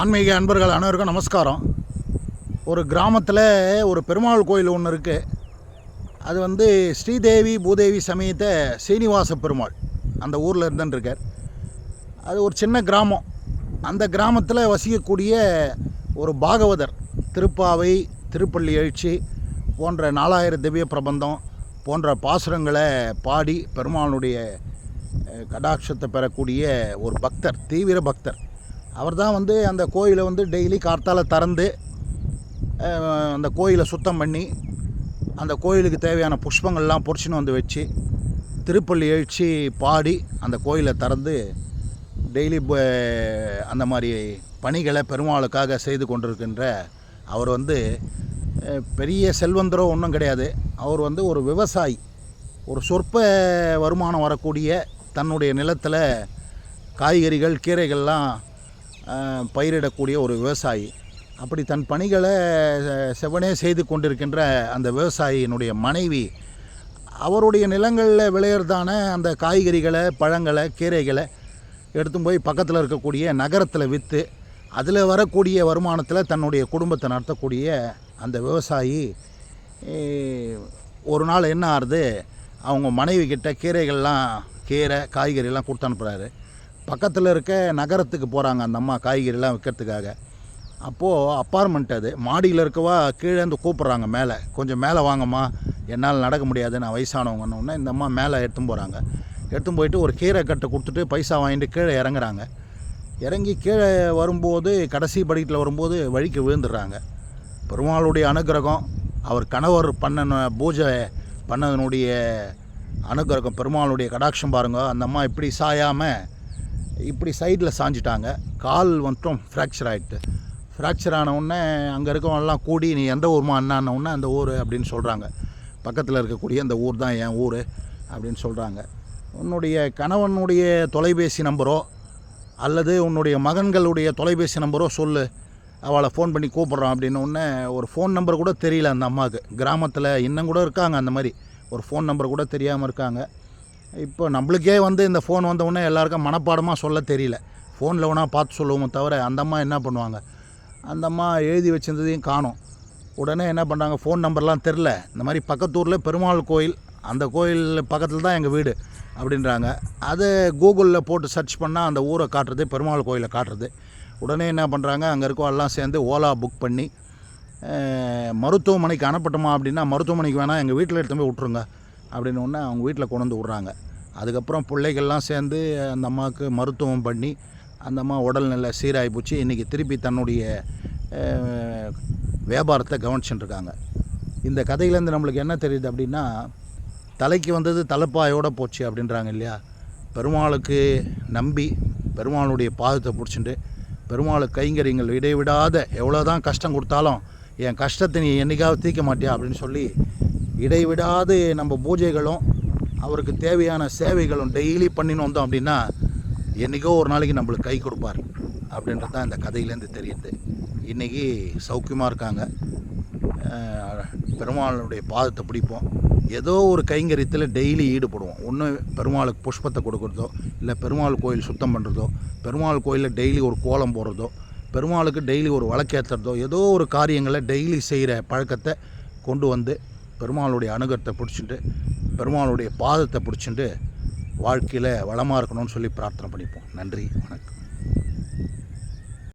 ஆன்மீக அன்பர்கள் அனைவருக்கும் நமஸ்காரம். ஒரு கிராமத்தில் ஒரு பெருமாள் கோயில் ஒன்று இருக்குது அது வந்து ஸ்ரீதேவி பூதேவி சமயத்தை சீனிவாச பெருமாள் அந்த ஊரில் இருந்துன்னு இருக்கார். அது ஒரு சின்ன கிராமம். அந்த கிராமத்தில் வசிக்கக்கூடிய ஒரு பாகவதர் திருப்பாவை திருப்பள்ளி எழுச்சி போன்ற நாலாயிரம் திவ்ய பிரபந்தம் போன்ற பாசுரங்களை பாடி பெருமாளுடைய கடாட்சத்தை பெறக்கூடிய ஒரு பக்தர் தீவிர பக்தர். அவர் தான் வந்து அந்த கோயிலை வந்து டெய்லி கார்த்தால திறந்து அந்த கோயிலை சுத்தம் பண்ணி அந்த கோயிலுக்கு தேவையான புஷ்பங்கள்லாம் பொறிச்சின்னு வந்து வச்சு திருப்பள்ளி எழுச்சி பாடி அந்த கோயிலை திறந்து டெய்லி அந்த மாதிரி பணிகளை பெருமாளுக்காக செய்து கொண்டிருக்கின்ற அவர் வந்து பெரிய செல்வந்தரோ ஒன்றும் கிடையாது. அவர் வந்து ஒரு விவசாயி. ஒரு சொற்ப வருமானம் வரக்கூடிய தன்னுடைய நிலத்தில் காய்கறிகள் கீரைகள்லாம் பயிரிடக்கூடிய ஒரு விவசாயி. அப்படி தன் பணிகளை செவனே செய்து கொண்டிருக்கின்ற அந்த விவசாயியினுடைய மனைவி அவருடைய நிலங்களில் விளையிறதான அந்த காய்கறிகளை பழங்களை கீரைகளை எடுத்து போய் பக்கத்தில் இருக்கக்கூடிய நகரத்தில் விற்று அதில் வரக்கூடிய வருமானத்தில் தன்னுடைய குடும்பத்தை நடத்தக்கூடிய அந்த விவசாயி ஒரு நாள் என்ன ஆறுது? அவங்க மனைவி கிட்ட கீரைகள்லாம் கீரை காய்கறிலாம் கொடுத்து அனுப்புகிறாரு பக்கத்தில் இருக்க நகரத்துக்கு போகிறாங்க அந்த அம்மா காய்கறிலாம் விற்கிறதுக்காக அப்போது அப்பார்ட்மெண்ட் அது. மாடியில் இருக்கவா கீழே இருந்து கூப்பிட்றாங்க மேலே. கொஞ்சம் மேலே வாங்கம்மா. என்னால் நடக்க முடியாது. நான் வயசானவங்கன்னு இந்த அம்மா மேலே எடுத்துன்னு போகிறாங்க எடுத்துன்னு போயிட்டு ஒரு கீரை கட்டை கொடுத்துட்டு பைசா வாங்கிட்டு கீழே இறங்குறாங்க. இறங்கி கீழே வரும்போது கடைசி படிக்கட்டில் வரும்போது வழிக்கு விழுந்துடுறாங்க. பெருமாளுடைய அனுகிரகம் அவர் கணவர் பண்ண பூஜை பண்ணதனுடைய அனுகிரகம் பெருமாளுடைய கடாட்சம் பாருங்கள் அந்த அம்மா இப்படி சாயாமல் இப்படி சைடில் சாஞ்சிட்டாங்க. கால் மட்டும் ஃப்ராக்சர் ஆகிட்டு ஃப்ராக்சர் ஆனவுடனே அங்கே இருக்கவங்கலாம் கூடி நீ எந்த ஊர்மா அண்ணான அந்த ஊர் அப்படின்னு சொல்கிறாங்க பக்கத்தில் இருக்கக்கூடிய அந்த ஊர் தான் என் ஊர் அப்படின்னு சொல்கிறாங்க உன்னுடைய கணவனுடைய தொலைபேசி நம்பரோ அல்லது உன்னுடைய மகன்களுடைய தொலைபேசி நம்பரோ சொல்லு. அவளை ஃபோன் பண்ணி கூப்பிட்றான் அப்படின்னு ஒரு ஃபோன் நம்பர் கூட தெரியல அந்த அம்மாவுக்கு. கிராமத்தில் இன்னும் கூட இருக்காங்க அந்த மாதிரி. ஒரு ஃபோன் நம்பர் கூட தெரியாமல் இருக்காங்க. இப்போ நம்மளுக்கே வந்து இந்த ஃபோன் வந்தவுடனே எல்லாருக்கும் மனப்பாடமாக சொல்ல தெரியல. ஃபோனில் ஒன்றா பார்த்து சொல்லுவோமே தவிர அந்த அம்மா என்ன பண்ணுவாங்க? அந்த அம்மா எழுதி வச்சிருந்ததையும் காணும். உடனே என்ன பண்ணுறாங்க ஃபோன் நம்பர்லாம் தெரில இந்த மாதிரி பக்கத்தூரில் பெருமாள் கோயில் அந்த கோயில் பக்கத்தில் தான் எங்கள் வீடு அப்படின்றாங்க. அதை கூகுளில் போட்டு சர்ச் பண்ணால் அந்த ஊரை காட்டுறது பெருமாள் கோயிலை காட்டுறது. உடனே என்ன பண்ணுறாங்க அங்கே இருக்கோம் எல்லாம் சேர்ந்து ஓலா புக் பண்ணி மருத்துவமனைக்கு அனுப்பட்டுமா அப்படின்னா மருத்துவமனைக்கு வேணால் எங்கள் வீட்டில் எடுத்து போய் விட்ருங்க அப்படின்னு அவங்க வீட்டில் கொண்டு வந்து விட்றாங்க. அதுக்கப்புறம் பிள்ளைகள்லாம் சேர்ந்து அந்த அம்மாவுக்கு மருத்துவம் பண்ணி அந்த அம்மா உடல்நிலை சீராகி போச்சு. இன்றைக்கி திருப்பி தன்னுடைய வியாபாரத்தை கவனிச்சுட்டுருக்காங்க இந்த கதையிலேருந்து நம்மளுக்கு என்ன தெரியுது அப்படின்னா தலைக்கு வந்தது தலைப்பாயோடு போச்சு அப்படின்றாங்க இல்லையா? பெருமாளுக்கு நம்பி பெருமாளுடைய பாதத்தை பிடிச்சிட்டு பெருமாளுக்கு கைங்கரியங்கள் இடைவிடாத எவ்வளோ தான் கஷ்டம் கொடுத்தாலும் என் கஷ்டத்தை நீ என்னைக்காவது தீர்க்க மாட்டியா? அப்படின்னு சொல்லி இடைவிடாது நம்ம பூஜைகளும் அவருக்கு தேவையான சேவைகளும் டெய்லி பண்ணின்னு வந்தோம் அப்படின்னா என்றைக்கோ ஒரு நாளைக்கு நம்மளுக்கு கை கொடுப்பார் அப்படின்றது தான் இந்த கதையிலேருந்து தெரியுது. இன்றைக்கி சௌக்கியமாக இருக்காங்க. பெருமாளுடைய பாதத்தை பிடிப்போம். ஏதோ ஒரு கைங்கரியத்தில் டெய்லி ஈடுபடுவோம். ஒன்று பெருமாளுக்கு புஷ்பத்தை கொடுக்குறதோ இல்லை பெருமாள் கோயில் சுத்தம் பண்ணுறதோ பெருமாள் கோயிலில் டெய்லி ஒரு கோலம் போடுறதோ பெருமாளுக்கு டெய்லி ஒரு வழக்கேற்றுறதோ ஏதோ ஒரு காரியங்களை டெய்லி செய்கிற பழக்கத்தை கொண்டு வந்து பெருமாளுடைய அனுகரத்தை பிடிச்சிட்டு பெருமாளுடைய பாதத்தை பிடிச்சிட்டு வாழ்க்கையில் வளமாக இருக்கணும்னு சொல்லி பிரார்த்தனை பண்ணிப்போம். நன்றி வணக்கம்.